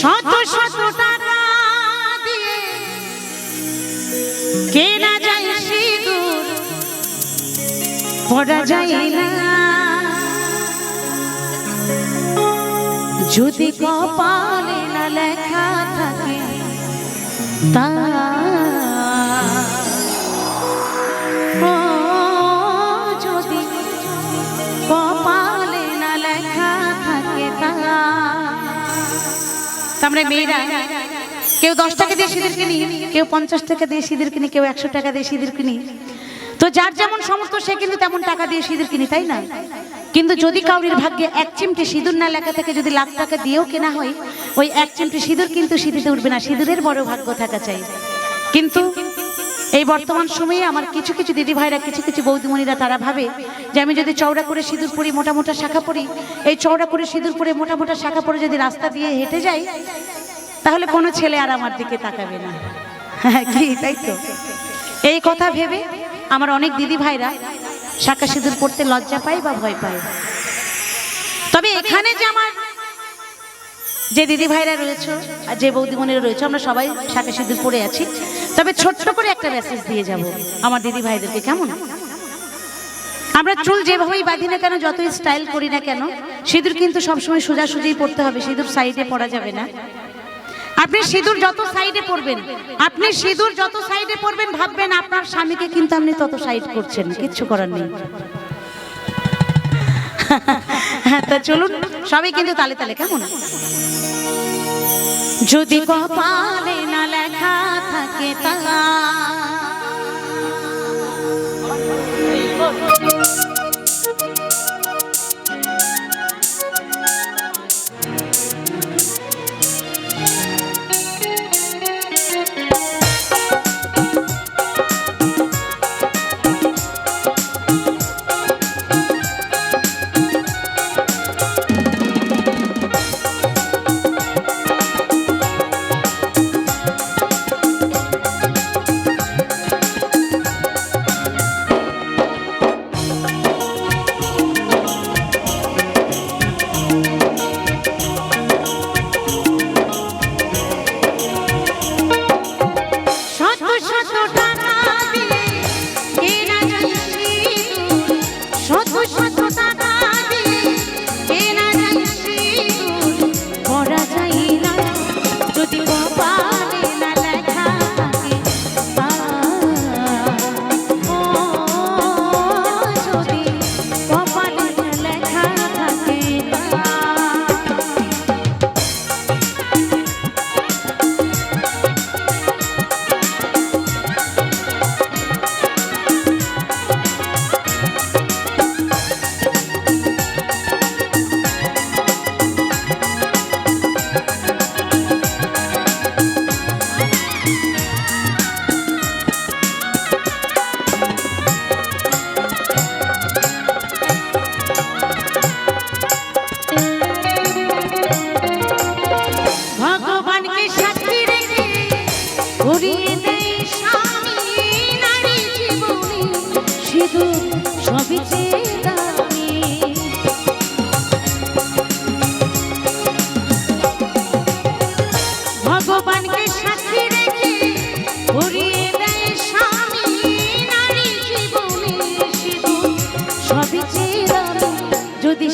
শত শত টাকা কেনা যায় পড়া যায় না। যদি কপালে না লেখা থাকে তা তা আমরা মেয়েরা, কেউ দশ টাকা দিয়ে সিঁদুর কিনি, কেউ পঞ্চাশ টাকা দিয়ে সিঁদুর কিনি, কেউ একশো টাকা দিয়ে সিঁদুর কিনি। তো যার যেমন সমর্থ সে কিন্তু তেমন টাকা দিয়ে সিঁদুর কিনি, তাই না? কিন্তু যদি কাউরির ভাগ্যে এক চিমটি সিঁদুর না লেখা থেকে, যদি লাখ টাকা দিয়েও কেনা হয়, ওই এক চিমটি সিঁদুর কিন্তু সিঁদুরে উঠবে না। সিঁদুরের বড় ভাগ্য থাকা চাই। কিন্তু এই বর্তমান সময়ে আমার কিছু কিছু দিদি ভাইরা কিছু কিছু বৌদিমণিরা তারা ভাবে যে আমি যদি চওড়া করে সিঁদুর পরি মোটা মোটা শাখা পরি এই চওড়া করে সিঁদুর পরে মোটা মোটা শাখা পরে যদি রাস্তা দিয়ে হেঁটে যাই তাহলে কোনো ছেলে আর আমার দিকে তাকাবে না। হ্যাঁ, কি তাই তো? এই কথা ভেবে আমার অনেক দিদি ভাইরা শাখা সিঁদুর পড়তে লজ্জা পায় বা ভয় পায়। তবে এখানে যে আমার যে দিদি ভাইরা রয়েছে আর যে বৌদিমণিরা রয়েছে আমরা সবাই শাখা সিঁদুর পরে আছি। তবে ছোট্ট করে একটা মেসেজ দিয়ে যাব। আমার দিদি ভাইদেরকে, কেমন? আমরা চুল যেভাবেই বাঁধি না কেন, যতই স্টাইল করি না কেন, সিঁদুর কিন্তু সবসময় সোজাসুজিই পড়তে হবে, সিঁদুর সাইডে পড়া যাবে না। আপনি সিঁদুর যত সাইডে পড়বেন, আপনি সিঁদুর যত সাইডে পড়বেন, ভাববেন আপনার স্বামীকে কিন্তু আপনি তত সাইড করছেন, কিচ্ছু করার নেই। হ্যাঁ তা চলুন, সবাই কিন্তু তালে তালে, কেমন? যদি কপালে না থাকে তা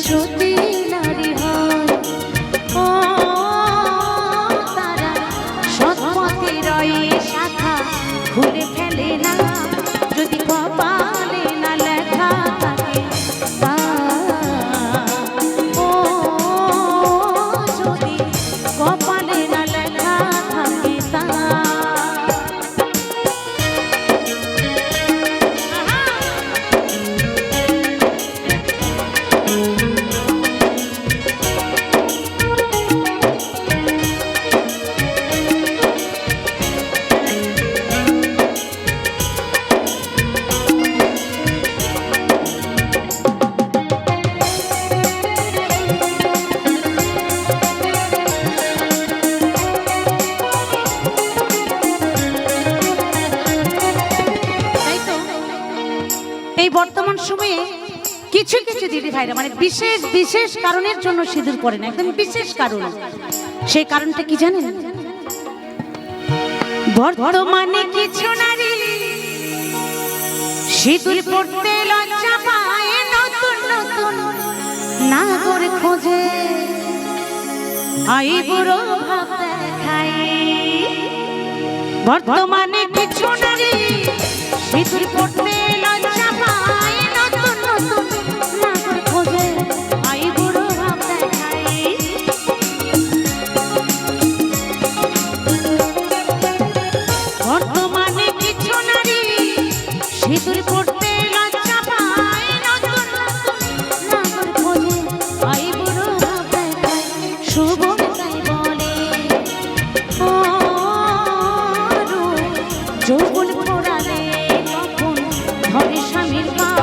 সত্যি কিছু কিছু দিদি ভাইরা মানে বিশেষ বিশেষ কারণের জন্য সিঁদুর পরে না, একদম বিশেষ কারণ। সেই কারণটা কি জানেন? বর্তমানে কিছু নারী সিঁদুর পড়তে লজ্জা পায়, নতুন নতুন না করে খোঁজে। আই বুড়ো খাই বর্তমানে কিছু নারী সিঁদুর পড়তে mi mamá.